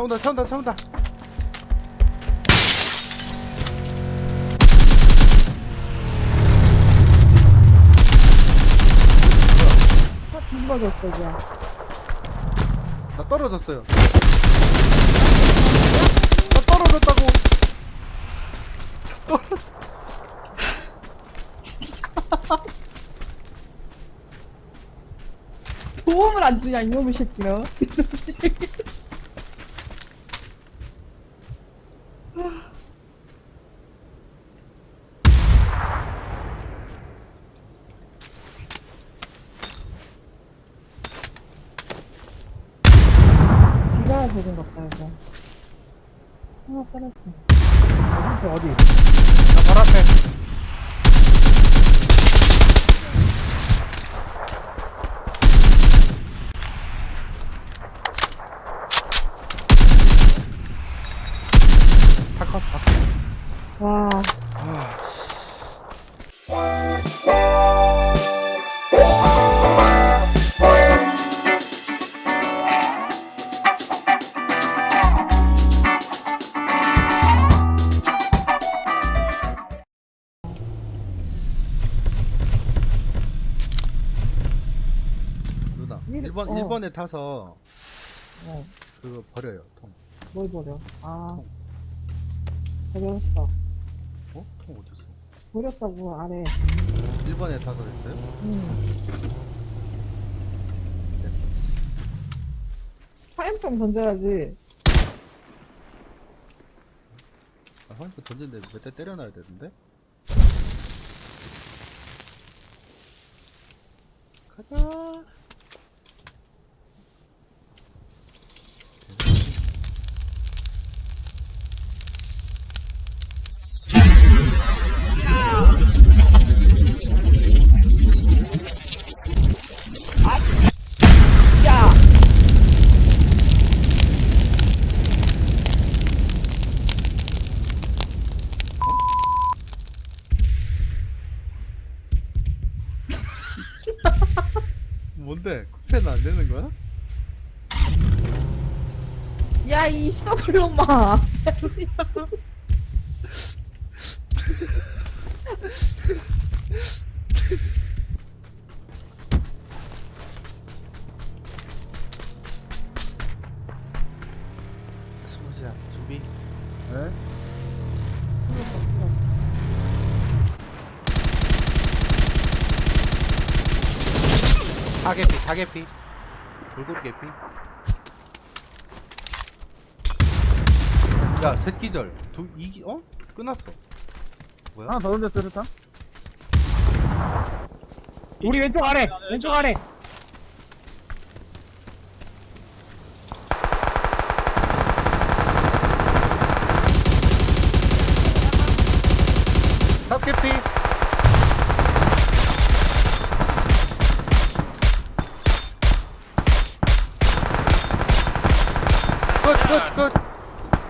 차 온다 차 온다 차 온다 아, 뒤집어졌어, 이제. 나 떨어졌어요 나 떨어졌다고 도움을 안 주냐, 이놈의 새끼야. 되는 것 같다, 이거. 하나 떨었어. 어디? 나 바로 앞에 1번 어. 1번에 타서 어, 그거 버려요 통 뭘 버려? 아, 버렸어. 어? 통 어딨어? 버렸다고, 아래. 1번에 타서 됐어요? 응. 됐어 화염병 던져야지. 아, 화장실 던졌는데 몇 대 때려놔야 되는데? 가자 뭔데? 쿠페는 안 되는 거야? 야, 이 썩을 놈아! 수무지야 준비 네? 사개피 사개피 돌고래 개피 야 새끼절 두 이기 어? 끝났어 뭐야? 하나 더 던졌어, 루타? 우리 왼쪽 아래! 왼쪽 아래! 사개피 끝끝끝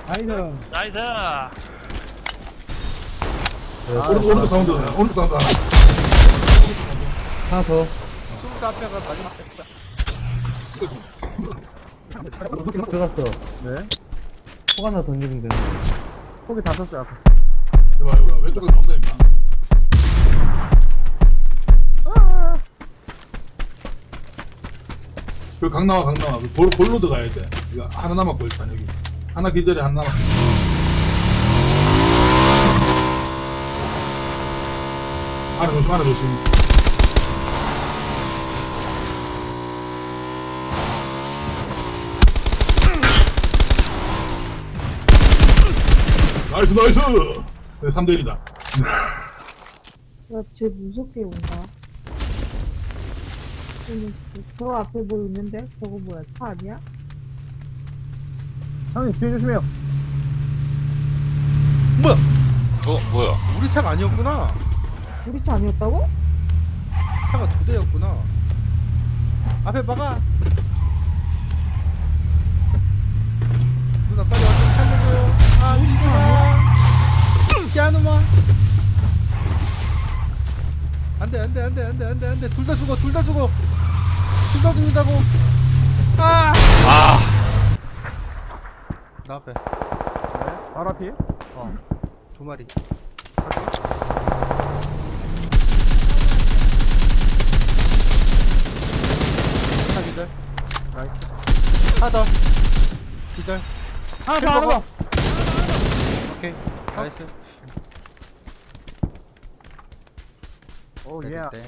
아이는 나이스 오른쪽 오른쪽 사운드 오른쪽 사운드 하나 하나 더. 술 카페가 마지막 했다 들어갔어. 네? 폭 하나 던지면 되는데. 폭이 다 썼어요. 이봐 이봐 왼쪽에서 나온다 그 강 나와 강 나와. 그 골, 골로 들어가야 돼. 이거 하나 남았고 일단 여기 하나 기절에 하나 남았고 안에 조심 안에 조심. 나이스 나이스! 네, 3대1이다. 야, 쟤 무섭게 온다. 저 앞에 뭐 있는데? 저거 뭐야, 차 아니야? 형님, 뒤에 조심해요. 뭐야? 어 뭐야? 우리 차가 아니었구나. 우리 차 아니었다고? 차가 두 대였구나. 앞에 막아 누나 빨리 와서 살려줘요. 아 우리 차 야놈아. 안돼 안돼 안돼 안돼 안돼 안돼. 둘 다 죽어 둘 다 죽어 죽는다고 아 아 나 앞에. 네. 바로 앞이? 어. 두 마리. 하나 기절. 하나 더. 기절. 하나 더, 하나 더! 오케이. 나이스. 오, 예. 네, 네.